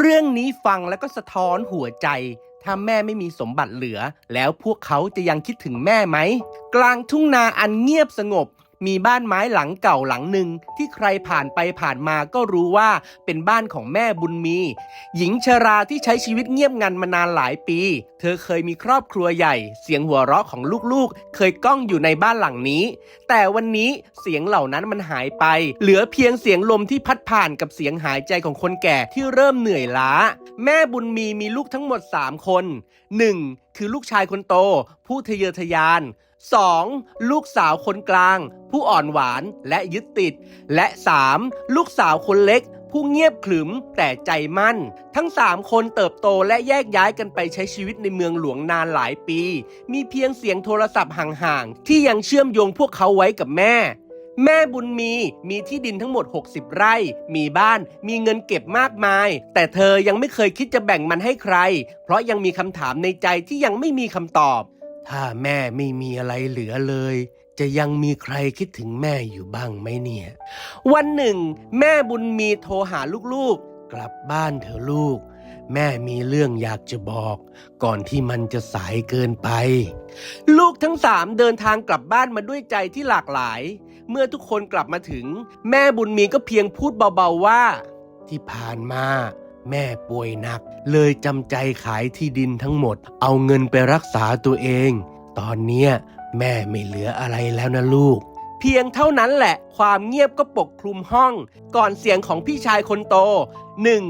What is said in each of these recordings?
เรื่องนี้ฟังแล้วก็สะท้อนหัวใจ ถ้าแม่ไม่มีสมบัติเหลือ แล้วพวกเขาจะยังคิดถึงแม่ไหม กลางทุ่งนาอันเงียบสงบ มีบ้านไม้หลังเก่าหลังหนึ่งที่ใครผ่านไปผ่านมาก็รู้ว่าเป็นบ้านของแม่บุญมี หญิงชราที่ใช้ชีวิตเงียบงันมานานหลายปี เธอเคยมีครอบครัวใหญ่ เสียงหัวเราะของลูกๆ เคยก้องอยู่ในบ้านหลังนี้ แต่วันนี้เสียงเหล่านั้นมันหายไป เหลือเพียงเสียงลมที่พัดผ่านกับเสียงหายใจของคนแก่ที่เริ่มเหนื่อยล้า แม่บุญมีมีลูกทั้งหมด 3 คน 1. คือลูกชายคนโต ผู้ทะเยอทะยาน 2. ลูกสาวคนกลาง ผู้อ่อนหวานและยึดติด และ 3. ลูกสาวคนเล็ก ผู้เงียบขรึมแต่ใจมั่น ทั้ง 3 คนเติบโตและแยกย้ายกันไปใช้ชีวิตในเมืองหลวงนานหลายปี มีเพียงเสียงโทรศัพท์ห่างๆที่ยังเชื่อมโยงพวกเขาไว้กับแม่ แม่บุญมีมีที่ดินทั้งหมด 60 ไร่ มีบ้าน มีเงินเก็บมากมาย แต่เธอยังไม่เคยคิดจะแบ่งมันให้ใคร เพราะยังมีคำถามในใจที่ยังไม่มีคำตอบ ถ้าแม่ไม่มีอะไรเหลือเลย จะยังมีใครคิดถึงแม่อยู่บ้างไหมเนี่ย วันหนึ่ง แม่บุญมีโทรหาลูกๆ กลับบ้านเถอะลูกแม่มีเรื่องอยากจะบอก ก่อนที่มันจะสายเกินไป ลูกทั้งสามเดินทางกลับบ้านมาด้วยใจที่หลากหลาย เมื่อทุกคนกลับมาถึง แม่บุญมีก็เพียงพูดเบาๆว่า ที่ผ่านมา แม่ป่วยหนัก เลยจำใจขายที่ดินทั้งหมด เอาเงินไปรักษาตัวเอง ตอนเนี้ยแม่ไม่เหลืออะไรแล้วนะลูก เพียงเท่านั้นแหละ ความเงียบก็ปกคลุมห้อง ก่อนเสียงของพี่ชายคนโตหนึ่ง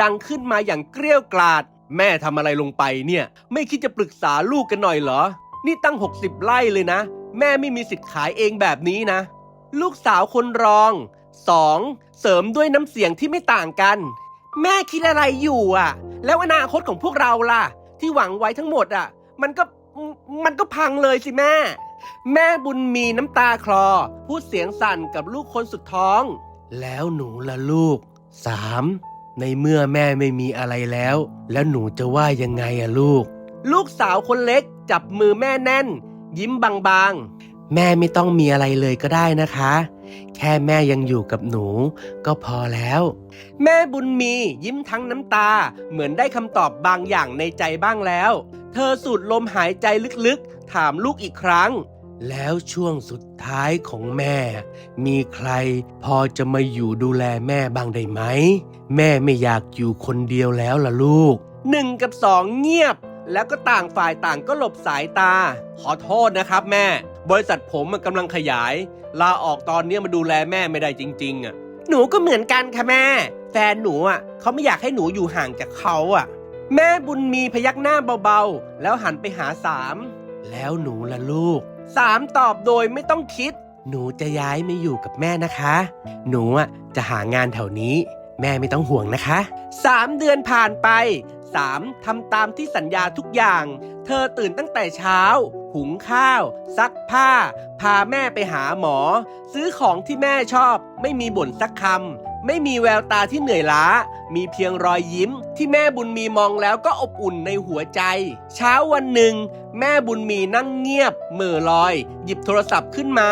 ดังขึ้นมาอย่างเกรี้ยวกราด แม่ทำอะไรลงไปเนี่ย ไม่คิดจะปรึกษาลูกกันหน่อยเหรอ นี่ตั้ง 60 ไร่เลยนะ แม่ไม่มีสิทธิ์ขายเองแบบนี้นะ ลูกสาวคนรอง 2. เสริมด้วยน้ำเสียงที่ไม่ต่างกัน แม่คิดอะไรอยู่อะ แล้วอนาคตของพวกเราล่ะ ที่หวังไว้ทั้งหมดอะ มันก็มันก็พังเลยสิแม่ แม่บุญมีน้ำตาคลอ พูดเสียงสั่นกับลูกคนสุดท้อง แล้วหนูละลูก 3. ในเมื่อแม่ไม่มีอะไรแล้ว แล้วหนูจะว่ายังไงอะลูก ลูกสาวคนเล็กจับมือแม่แน่น ยิ้มบางๆ แม่ไม่ต้องมีอะไรเลยก็ได้นะคะ แค่แม่ยังอยู่กับหนู ก็พอแล้ว แม่บุญมียิ้มทั้งน้ำตา เหมือนได้คำตอบบางอย่างในใจบ้างแล้ว เธอสูดลมหายใจลึกๆ ถามลูกอีกครั้ง แล้วช่วงสุดท้ายของแม่ มีใครพอจะมาอยู่ดูแลแม่บ้างได้ไหม แม่ไม่อยากอยู่คนเดียวแล้วล่ะลูกหนึ่งกับสองเงียบ แล้วก็ต่างฝ่ายต่างก็หลบสายตา ขอโทษนะครับแม่ บริษัทผมมันกำลังขยาย ลาออกตอนนี้มาดูแลแม่ไม่ได้จริง ๆ อะ หนูก็เหมือนกันค่ะแม่ แฟนหนูอะเขาไม่อยากให้หนูอยู่ห่างจากเขาอะ แม่บุญมีพยักหน้าเบาๆ แล้วหันไปหาสามแล้วหนูล่ะลูกสามตอบโดยไม่ต้องคิด หนูจะย้ายมาอยู่กับแม่นะคะ หนูอะจะหางานแถวนี้ แม่ไม่ต้องห่วงนะคะสามเดือนผ่านไปสามทำตามที่สัญญาทุกอย่าง เธอตื่นตั้งแต่เช้า หุงข้าว ซักผ้า พาแม่ไปหาหมอ ซื้อของที่แม่ชอบ ไม่มีบ่นสักคำ ไม่มีแววตาที่เหนื่อยล้า มีเพียงรอยยิ้ม ที่แม่บุญมีมองแล้วก็อบอุ่นในหัวใจ เช้าวันหนึ่ง แม่บุญมีนั่งเงียบเหม่อลอย หยิบโทรศัพท์ขึ้นมา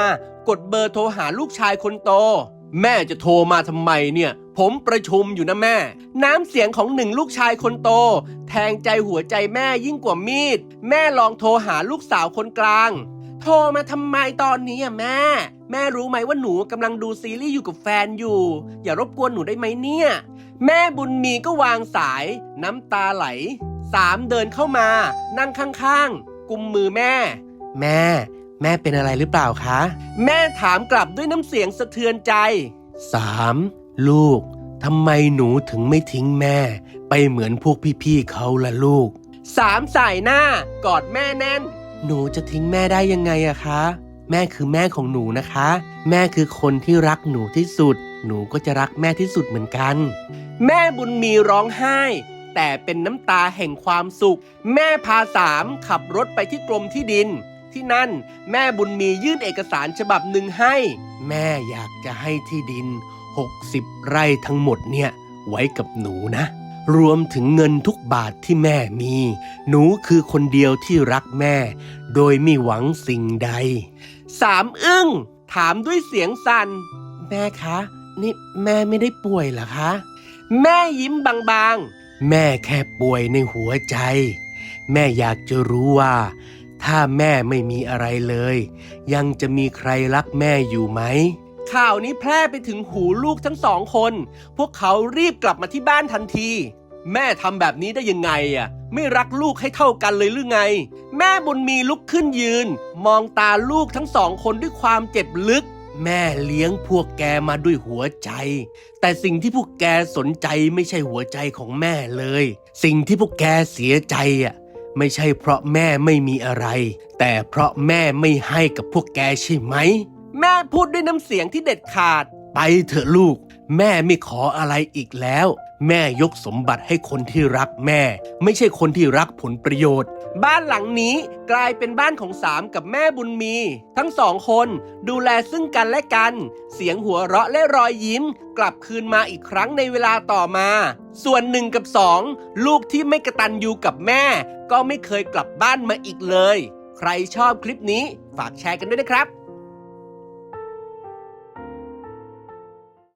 กดเบอร์โทรหาลูกชายคนโต แม่จะโทรมาทำไมเนี่ย ผมประชุมอยู่นะแม่ น้ำเสียงของหนึ่งลูกชายคนโต แทงใจหัวใจแม่ยิ่งกว่ามีด แม่ลองโทรหาลูกสาวคนกลาง โทรมาทำไมตอนนี้อะแม่ แม่รู้ไหมว่าหนูกำลังดูซีรีส์อยู่กับแฟนอยู่ อย่ารบกวนหนูได้ไหมเนี่ย แม่บุญมีก็วางสายน้ำตาไหลสามเดินเข้ามา นั่งข้างๆกุมมือแม่ แม่ แม่เป็นอะไรหรือเปล่าคะ แม่ถามกลับด้วยน้ำเสียงสะเทือนใจสามลูกทำไมหนูถึงไม่ทิ้งแม่ ไปเหมือนพวกพี่ๆเขาล่ะลูกสามสายหน้ากอดแม่แน่น หนูจะทิ้งแม่ได้ยังไงอะคะ แม่คือแม่ของหนูนะคะ แม่คือคนที่รักหนูที่สุด หนูก็จะรักแม่ที่สุดเหมือนกัน แม่บุญมีร้องไห้แต่เป็นน้ำตาแห่งความสุข แม่พาสามขับรถไปที่กรมที่ดิน ที่นั่น แม่บุญมียื่นเอกสารฉบับหนึ่งให้ แม่อยากจะให้ที่ดิน 60 ไร่ทั้งหมดเนี่ย ไว้กับหนูนะ รวมถึงเงินทุกบาทที่แม่มี หนูคือคนเดียวที่รักแม่ โดยไม่หวังสิ่งใด สามอึ้ง ถามด้วยเสียงสัน่น แม่คะ นี่แม่ไม่ได้ป่วยเหรอคะ แม่ยิ้มบางๆ แม่แค่ป่วยในหัวใจ แม่อยากจะรู้ว่า ถ้าแม่ไม่มีอะไรเลย ยังจะมีใครรักแม่อยู่ไหม ข่าวนี้แพร่ไปถึงหูลูกทั้งสองคน พวกเขารีบกลับมาที่บ้านทันที แม่ทำแบบนี้ได้ยังไงอะ ไม่รักลูกให้เท่ากันเลยหรือไง แม่บุญมีลุกขึ้นยืน มองตาลูกทั้งสองคนด้วยความเจ็บลึก แม่เลี้ยงพวกแกมาด้วยหัวใจ แต่สิ่งที่พวกแกสนใจไม่ใช่หัวใจของแม่เลย สิ่งที่พวกแกเสียใจอะ ไม่ใช่เพราะแม่ไม่มีอะไร แต่เพราะแม่ไม่ให้กับพวกแกใช่ไหม แม่พูดด้วยน้ำเสียงที่เด็ดขาด ไปเถอะลูก แม่ไม่ขออะไรอีกแล้ว แม่ยกสมบัติให้คนที่รักแม่ ไม่ใช่คนที่รักผลประโยชน์ บ้านหลังนี้กลายเป็นบ้านของสามกับแม่บุญมี ทั้งสองคนดูแลซึ่งกันและกัน เสียงหัวเราะและรอยยิ้ม กลับคืนมาอีกครั้งในเวลาต่อมา ส่วนหนึ่งกับสองลูกที่ไม่กระตันอยู่กับแม่ ก็ไม่เคยกลับบ้านมาอีกเลย ใครชอบคลิปนี้ฝากแชร์กันด้วยนะครับ